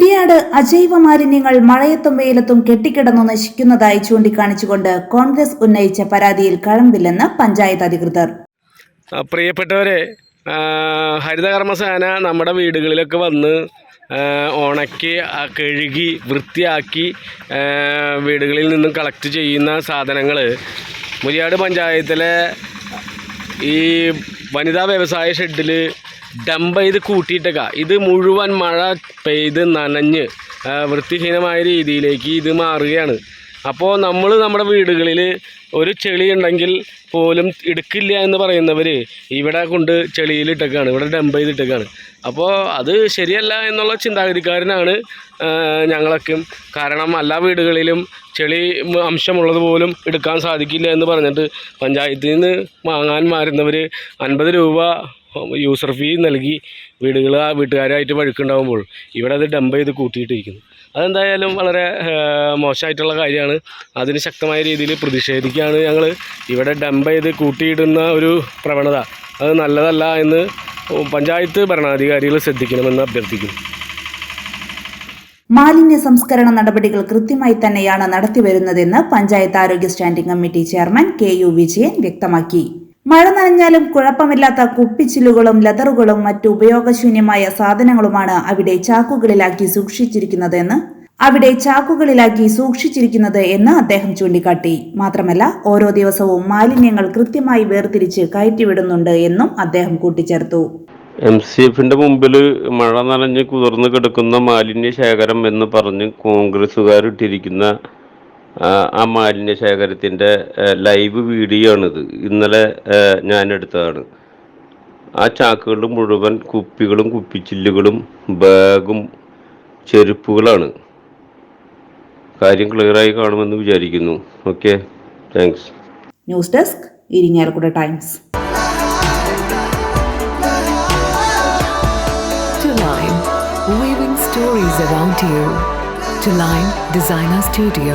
മുരിയാട് അജൈവ മാലിന്യങ്ങൾ മഴയത്തും വെയിലത്തും കെട്ടിക്കിടന്നു നശിക്കുന്നതായി ചൂണ്ടിക്കാണിച്ചുകൊണ്ട് കോൺഗ്രസ് ഉന്നയിച്ച പരാതിയിൽ കഴമ്പില്ലെന്ന് പഞ്ചായത്ത് അധികൃതർ. പ്രിയപ്പെട്ടവരെ ഹരിതകർമ്മസേന നമ്മുടെ വീടുകളിലൊക്കെ വന്ന് ഉണക്കി കഴുകി വൃത്തിയാക്കി വീടുകളിൽ നിന്നും കളക്ട് ചെയ്യുന്ന സാധനങ്ങൾ മുരിയാട് പഞ്ചായത്തിലെ ഈ വനിതാ വ്യവസായ ഷെഡിൽ ഡംപ് ചെയ്ത് കൂട്ടിയിട്ടേക്കുക ഇത് മുഴുവൻ മഴ പെയ്ത് നനഞ്ഞ് വൃത്തിഹീനമായ രീതിയിലേക്ക് ഇത് മാറുകയാണ്. അപ്പോൾ നമ്മൾ നമ്മുടെ വീടുകളിൽ ഒരു ചെളി ഉണ്ടെങ്കിൽ പോലും എടുക്കില്ല എന്ന് പറയുന്നവർ ഇവിടെ കൊണ്ട് ചെളിയിലിട്ടേക്കാണ് ഇവിടെ ഡംപ് ചെയ്തിട്ടേക്കാണ് അപ്പോൾ അത് ശരിയല്ല എന്നുള്ള ചിന്താഗതിക്കാരനാണ് ഞങ്ങളൊക്കെ കാരണം എല്ലാ വീടുകളിലും ചെളി അംശമുള്ളത് പോലും എടുക്കാൻ സാധിക്കില്ല എന്ന് പറഞ്ഞിട്ട് പഞ്ചായത്തിൽ നിന്ന് വാങ്ങാൻ മാറുന്നവർ അൻപത് രൂപ യൂസർ ഫീ നൽകി വീടുകൾ ആ വീട്ടുകാരായിട്ട് വഴുക്കുണ്ടാകുമ്പോൾ ഇവിടെ അത് ഡംപ് ചെയ്ത് കൂട്ടിയിട്ടിരിക്കുന്നു. അതെന്തായാലും വളരെ മോശമായിട്ടുള്ള കാര്യമാണ്. അതിന് ശക്തമായ രീതിയിൽ പ്രതിഷേധിക്കുകയാണ് ഞങ്ങൾ ഇവിടെ ഡംപ് ചെയ്ത് കൂട്ടിയിടുന്ന ഒരു പ്രവണത അത് നല്ലതല്ല എന്ന് പഞ്ചായത്ത് ഭരണാധികാരികൾ ശ്രദ്ധിക്കണമെന്ന് അഭ്യർത്ഥിക്കുന്നു. മാലിന്യ സംസ്കരണ നടപടികൾ കൃത്യമായി തന്നെയാണ് നടത്തിവരുന്നതെന്ന് പഞ്ചായത്ത് ആരോഗ്യ standing committee chairman K U Vijayan വ്യക്തമാക്കി. മഴ നനഞ്ഞാലും കുഴപ്പമില്ലാത്ത കുപ്പിച്ചില്ലുകളും ലെതറുകളും മറ്റു ഉപയോഗശൂന്യമായ സാധനങ്ങളുമാണ് അവിടെ ചാക്കുകളിലാക്കി സൂക്ഷിച്ചിരിക്കുന്നതെന്ന് അവിടെ ചാക്കുകളിലാക്കി സൂക്ഷിച്ചിരിക്കുന്നത് എന്ന് അദ്ദേഹം ചൂണ്ടിക്കാട്ടി. മാത്രമല്ല ഓരോ ദിവസവും മാലിന്യങ്ങൾ കൃത്യമായി വേർതിരിച്ച് കയറ്റിവിടുന്നുണ്ട് എന്നും അദ്ദേഹം കൂട്ടിച്ചേർത്തു. എം സി എഫിന്റെ മുമ്പിൽ മഴ നനഞ്ഞ് കുതിർന്നു കിടക്കുന്ന മാലിന്യ ശേഖരം എന്ന് പറഞ്ഞ് കോൺഗ്രസ്സുകാർ ഇട്ടിരിക്കുന്ന ആ, മാലിന്യ ശേഖരത്തിന്റെ ലൈവ് വീഡിയോ ആണിത് ഇന്നലെ ഞാൻ എടുത്തതാണ് ആ ചാക്കുകൾ മുഴുവൻ കുപ്പികളും കുപ്പിച്ചില്ലുകളും ബാഗും ചെരുപ്പുകളാണ്. കാര്യം ക്ലിയറായി കാണുമെന്ന് വിചാരിക്കുന്നു. Okay thanks news desk Irinjalakuda times. Weaving stories around you. To Lime Designer Studio,